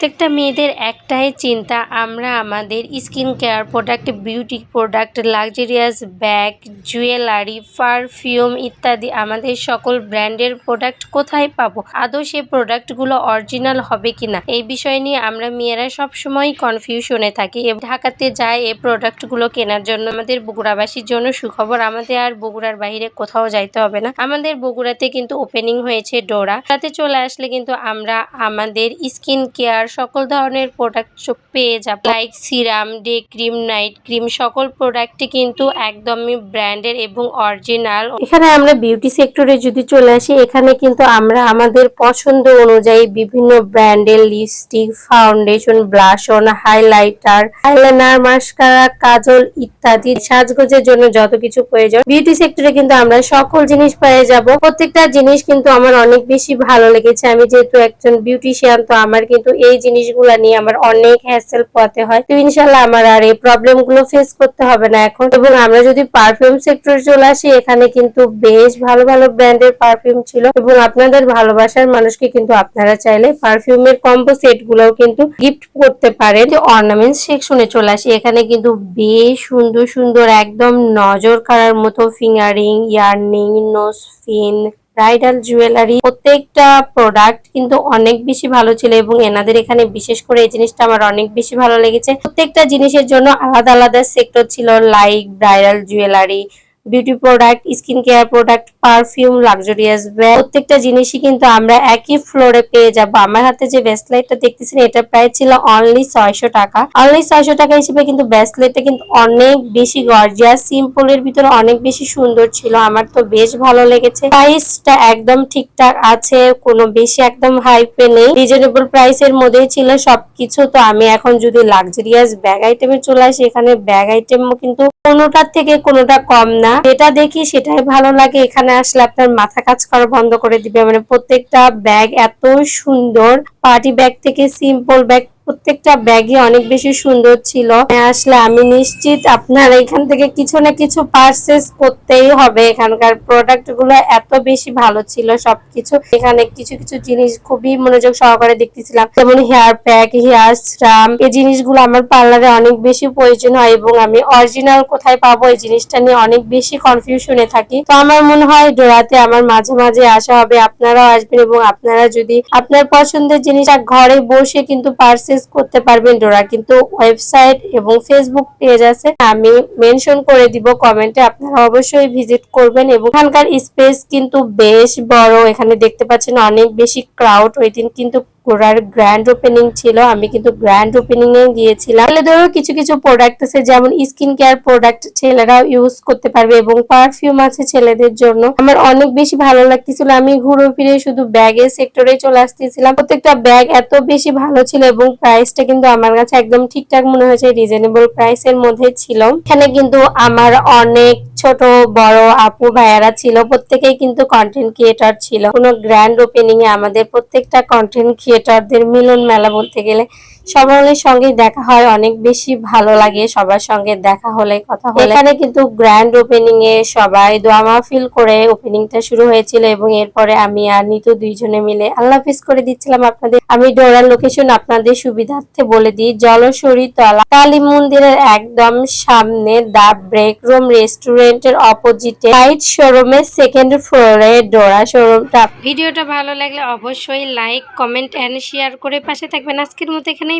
প্রত্যেকটা মেয়েদের একটাই চিন্তা, আমরা আমাদের skin care product beauty product luxurious bag jewellery perfume ইত্যাদি আমাদের সকল ব্র্যান্ডের প্রোডাক্ট কোথায় পাবো? আদৌ সে প্রোডাক্টগুলো অরিজিনাল হবে কিনা? এই বিষয় নিয়ে আমরা মেয়েরা সবসময় কনফিউশনে থাকি এবং ঢাকাতে যায় এই প্রোডাক্টগুলো কেনার জন্য। আমাদের বগুড়াবাসীর জন্য সুখবর, আমাদের আর বগুড়ার বাইরে কোথাও যাইতে হবে না। আমাদের বগুড়াতে কিন্তু ওপেনিং হয়েছে ডোরা তাতে চলে আসলে কিন্তু আমরা আমাদের স্কিন কেয়ার সকল ধরনের প্রোডাক্ট পেয়ে যাব। Like serum day cream night cream সকল প্রোডাক্টই কিন্তু একদমই ব্র্যান্ডের এবং অরিজিনাল এখানে আমরা বিউটি সেক্টরে যদি চলে আসি, এখানে কিন্তু আমরা আমাদের পছন্দ অনুযায়ী বিভিন্ন ব্র্যান্ডের lipstick foundation blush on highlighter eyeliner mascara কাজল ইত্যাদি সাজগোজের জন্য যত কিছু প্রয়োজন। বিউটি সেক্টরে কিন্তু আমরা সকল জিনিস পেয়ে যাব। প্রত্যেকটা জিনিস কিন্তু আমার অনেক বেশি ভালো লেগেছে। আমি যেহেতু একজন বিউটিশিয়ান তো আমার কিন্তু এই জিনিসগুলো নিয়ে আমার অনেক হ্যাসেল পোয়াতে হয়। তো ইনশাল্লাহ আমার আর এই প্রবলেমগুলো ফেস করতে হবে না এখন। এবং আমরা যদি পারফিউম সেক্টরে চলে আসি, এখানে কিন্তু বেশ ভালো ভালো ব্র্যান্ডের পারফিউম ছিল। এবং আপনাদের ভালোবাসার মানুষকে কিন্তু আপনারা চাইলে পারফিউমের কম্বো সেট গুলোও কিন্তু গিফট করতে পারেন। অর্নামেন্ট সেকশনে চলে আসি, এখানে কিন্তু বেশ সুন্দর সুন্দর একদম নজর কাড়ার মতো finger ring earring nose pin bridal jewellery প্রত্যেকটা প্রোডাক্ট কিন্তু অনেক বেশি ভালো ছিল এবং এনাদের এখানে বিশেষ করে এই জিনিসটা আমার অনেক বেশি ভালো লেগেছে। প্রত্যেকটা জিনিসের জন্য আলাদা আলাদা সেক্টর ছিল like bridal jewellery beauty product skin care product perfume luxurious bag প্রত্যেকটা জিনিসই কিন্তু আমরা একই ফ্লোরে পেয়ে যাব। আমার হাতে যে ব্রেসলেটটা দেখতেছেন, এটা প্রায় ছিল অনলি ছয়শো টাকা। অনলি ছয়শো টাকা হিসেবে কিন্তু ব্রেসলেটটা কিন্তু অনেক বেশি গর্জিয়াস সিম্পল এর ভিতরে অনেক বেশি সুন্দর ছিল। আমার তো বেশ ভালো লেগেছে। প্রাইসটা একদম ঠিকঠাক আছে, কোনো বেশি একদম হাইপে নেই। রিজনেবল প্রাইসের মধ্যেই ছিল সবকিছু। তো আমি এখন যদি লাক্সারিয়াস ব্যাগ আইটেমে চলে আসি, এখানে ব্যাগ আইটেমও কিন্তু কোনোটার থেকে কোনোটা কম না। যেটা দেখি সেটাই ভালো লাগে। এখানে আসলে আপনার মাথা কাজ করা বন্ধ করে দিবে। মানে প্রত্যেকটা ব্যাগ এত সুন্দর। পার্টি ব্যাগ থেকে সিম্পল ব্যাগ প্রত্যেকটা ব্যাগই অনেক বেশি সুন্দর ছিল। আসলে আমি নিশ্চিত আপনার এখান থেকে কিছু না কিছু পারচেস করতেই হবে। এখানকার প্রোডাক্টগুলো এত বেশি ভালো ছিল, সবকিছু। এখানে কিছু কিছু জিনিস খুবই মনোযোগ সহকারে দেখতেছিলাম। যেমন হেয়ার প্যাক হেয়ার স্ট্রাম এই জিনিসগুলো আমার পার্লারে অনেক বেশি প্রয়োজন হয় এবং আমি অরিজিনাল কোথায় পাবো এই জিনিসটা নিয়ে অনেক বেশি কনফিউশনে থাকি। তো আমার মনে হয় ডোরাতে আমার মাঝে মাঝে আসা হবে, আপনারাও আসবেন এবং আপনারা যদি আপনার পছন্দের জিনিসটা ঘরে বসে কিন্তু পারচেস করতে পারবেন ডোরা। কিন্তু ওয়েবসাইট এবং ফেসবুক পেজ আছে, আমি মেনশন করে দিব কমেন্টে, আপনারা অবশ্যই ভিজিট করবেন। এবং এখানকার স্পেস কিন্তু বেশ বড়, এখানে দেখতে পাচ্ছেন অনেক বেশি ক্রাউড, ওই দিন কিন্তু ঘোড়ার গ্র্যান্ড ওপেনিং ছিল, আমি কিন্তু গ্র্যান্ড ওপেনিং এ গিয়েছিলাম। ছেলেদেরও কিছু কিছু প্রোডাক্ট আছে, যেমন স্কিন কেয়ার প্রোডাক্ট ছেলেরাও ইউজ করতে পারবে এবং পারফিউম আছে ছেলেদের জন্য। আমার অনেক বেশি ভালো লাগতেছিল, আমি ঘুরে ফিরে শুধু ব্যাগের সেক্টরে চলে আসতেছিলাম। প্রত্যেকটা ব্যাগ এত বেশি ভালো ছিল এবং প্রাইসটা কিন্তু আমার কাছে একদম ঠিকঠাক মনে হয়েছে রিজনেবল প্রাইসের মধ্যে ছিল। এখানে কিন্তু আমার অনেক ছোট, বড় আপু ভাইয়ারা ছিল, প্রত্যেকেই কিন্তু কন্টেন্ট ক্রিয়েটর ছিল। কোনো গ্র্যান্ড ওপেনিং এ আমাদের প্রত্যেকটা কন্টেন্ট ক্রিয়েটরদের মিলন মেলা বলতে গেলে সবার সঙ্গে দেখা হয় অনেক বেশি ভালো লাগে সবার সঙ্গে দেখা হলে কথা হলে। এখানে কিন্তু গ্র্যান্ড ওপেনিং এ সবাই দোয়া মাহফিল করে ওপেনিংটা শুরু হয়েছিল এবং এরপরে আমি আর নিতু দুইজনে মিলে আল্লাহ হাফিজ করে দিচ্ছিলাম আপনাদের। আমি ডোরার লোকেশন আপনাদের সুবিধার্থে বলে দিই জলসরি তলা কালী মন্দিরের একদম সামনে দা ব্রেক রুম রেস্টুরেন্টের অপোজিটে লাইট শোরুমের সেকেন্ড ফ্লোরে ডোরা শোরুমটা ভিডিওটা ভালো লাগলে অবশ্যই লাইক কমেন্ট এন্ড শেয়ার করে পাশে থাকবেন। আজকের মতো এখানেই